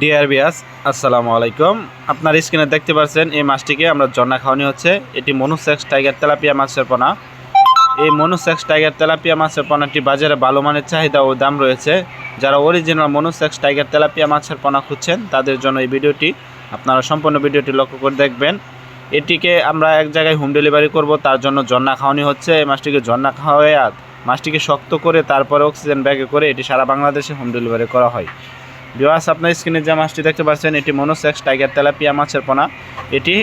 Deer বিয়াস আসসালামু আলাইকুম। আপনার স্ক্রিনে দেখতে পাচ্ছেন এই মাছটিকে, আমরা জন্না খাওয়ানি হচ্ছে। এটি মনুসেক্স টাইগার তেলাপিয়া মাছের পোনা। এই মনুসেক্স টাইগার তেলাপিয়া মাছের পোনাটি বাজারে ভালো মানের চাহিদা ও দাম রয়েছে। যারা অরিজিনাল মনুসেক্স টাইগার তেলাপিয়া মাছের পোনা খুঁজছেন, তাদের জন্য এই ভিডিওটি, আপনারা সম্পূর্ণ ভিডিওটি লক্ষ্য করে দেখবেন। এটিকে আমরা এক জায়গায় হোম ডেলিভারি করব, তার জন্য জন্না খাওয়ানি হচ্ছে। এই মাছটিকে জন্না খাওয়াই আর মাছটিকে শক্ত করে, তারপরে অক্সিজেন ব্যাগে করে এটি সারা বাংলাদেশে হোম ডেলিভারি করা হয়। বিওয়াস আপনার স্ক্রিনে যে মাছটি দেখতে পাচ্ছেন, এটি মনোসেক্স টাইগার তেলাপিয়া মাছের পোনা। এটি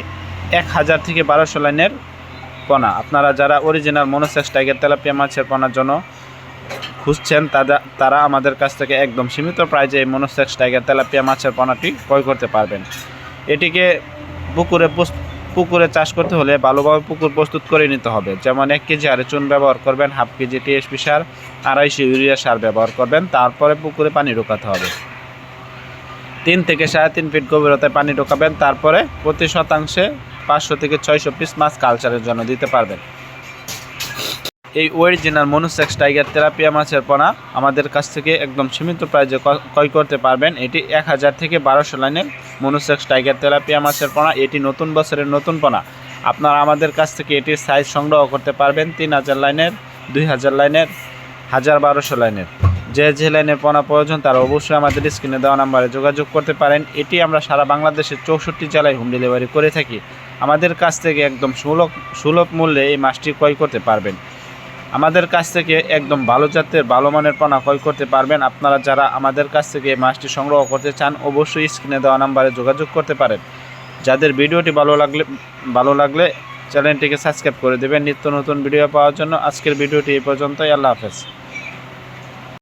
এক হাজার থেকে বারোশো লাইনের পোনা। আপনারা যারা অরিজিনাল মনোসেক্স টাইগার তেলাপিয়া মাছের পোনার জন্য খুঁজছেন তারা তারা আমাদের কাছ থেকে একদম সীমিত প্রাইজে এই মনোসেক্স টাইগার তেলাপিয়া মাছের পোনাটি ক্রয় করতে পারবেন। এটিকে পুকুরে পুকুরে চাষ করতে হলে ভালোভাবে পুকুর প্রস্তুত করে নিতে হবে। যেমন এক কেজি আরে চুন ব্যবহার করবেন, হাফ কেজি টিএসপি সার, আড়াইশো ইউরিয়া সার ব্যবহার করবেন, তারপরে পুকুরে পানি ঢোকাতে হবে। তিন থেকে সাড়ে তিন ফিট গভীরতায় পানি ঢোকাবেন, তারপরে প্রতি শতাংশে পাঁচশো থেকে ছয়শো পিস মাছ কালচারের জন্য দিতে পারবেন। এই অরিজিনাল মনুসেক্স টাইগার তেলাপিয়া মাছের পোনা আমাদের কাছ থেকে একদম সীমিত প্রাইজে ক্রয় করতে পারবেন। এটি এক হাজার থেকে বারোশো লাইনের মনুসেক্স টাইগার তেলাপিয়া মাছের পোনা। এটি নতুন বছরের নতুন পোনা। আপনারা আমাদের কাছ থেকে এটির সাইজ সংগ্রহ করতে পারবেন তিন হাজার লাইনের, দুই হাজার লাইনের, হাজার বারোশো লাইনের। যে যে লাইনের পোনা প্রয়োজন তারা অবশ্যই আমাদের স্ক্রিনে দেওয়া নাম্বারে যোগাযোগ করতে পারেন। এটি আমরা সারা বাংলাদেশের চৌষট্টি জেলায় হোম ডেলিভারি করে থাকি। আমাদের কাছ থেকে একদম সুলভ সুলভ মূল্যে এই মাছটি ক্রয় করতে পারবেন। আমাদের কাছ থেকে একদম ভালো জাতের, ভালো মানের পোনা ক্রয় করতে পারবেন। আপনারা যারা আমাদের কাছ থেকে এই মাছটি সংগ্রহ করতে চান, অবশ্যই স্ক্রিনে দেওয়া নাম্বারে যোগাযোগ করতে পারেন। যাদের ভিডিওটি ভালো লাগলে ভালো লাগলে চ্যানেলটিকে সাবস্ক্রাইব করে দেবেন। নিত্য নতুন ভিডিও পাওয়ার জন্য আজকের ভিডিওটি এই পর্যন্তই। আল্লাহ হাফেজ।